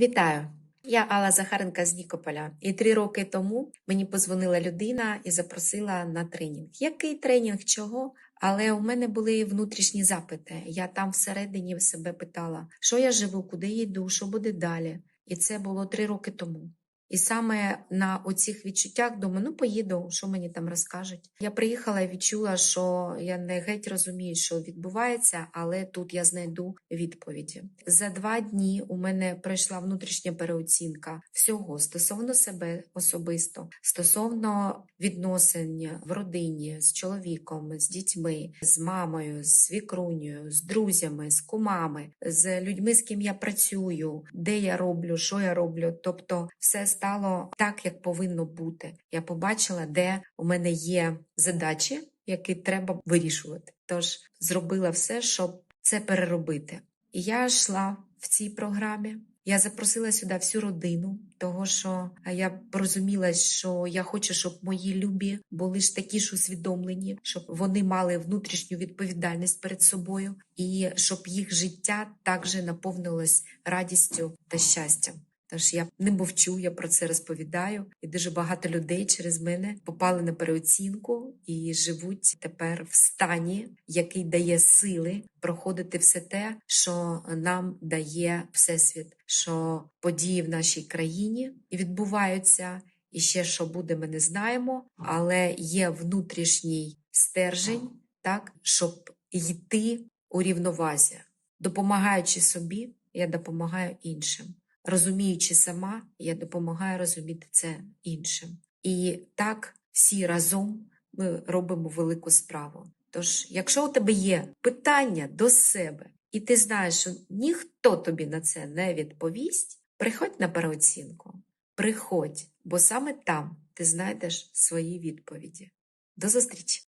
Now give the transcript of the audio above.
Вітаю! Я Алла Захаренка з Нікополя. І три роки тому мені позвонила людина і запросила на тренінг. Який тренінг, чого? Але у мене були внутрішні запити. Я там всередині себе питала, що я живу, куди йду, що буде далі. І це було три роки тому. І саме на оцих відчуттях думаю, ну поїду, що мені там розкажуть. Я приїхала і відчула, що я не геть розумію, що відбувається, але тут я знайду відповіді. За два дні у мене пройшла внутрішня переоцінка всього стосовно себе особисто, стосовно відносин в родині з чоловіком, з дітьми, з мамою, з свікрунею, з друзями, з кумами, з людьми, з ким я працюю, де я роблю, що я роблю. Тобто, все стало так, як повинно бути. Я побачила, де у мене є задачі, які треба вирішувати. Тож зробила все, щоб це переробити. І я йшла в цій програмі. Я запросила сюди всю родину, того що я розуміла, що я хочу, щоб мої любі були ж такі ж усвідомлені, щоб вони мали внутрішню відповідальність перед собою, і щоб їх життя також наповнилось радістю та щастям. Тож я не мовчу, я про це розповідаю, і дуже багато людей через мене попали на переоцінку і живуть тепер в стані, який дає сили проходити все те, що нам дає всесвіт, що події в нашій країні відбуваються, і ще що буде, ми не знаємо, але є внутрішній стержень, так щоб йти у рівновазі, допомагаючи собі, я допомагаю іншим. Розуміючи сама, я допомагаю розуміти це іншим. І так всі разом ми робимо велику справу. Тож, якщо у тебе є питання до себе, і ти знаєш, що ніхто тобі на це не відповість, приходь на переоцінку. Приходь, бо саме там ти знайдеш свої відповіді. До зустрічі!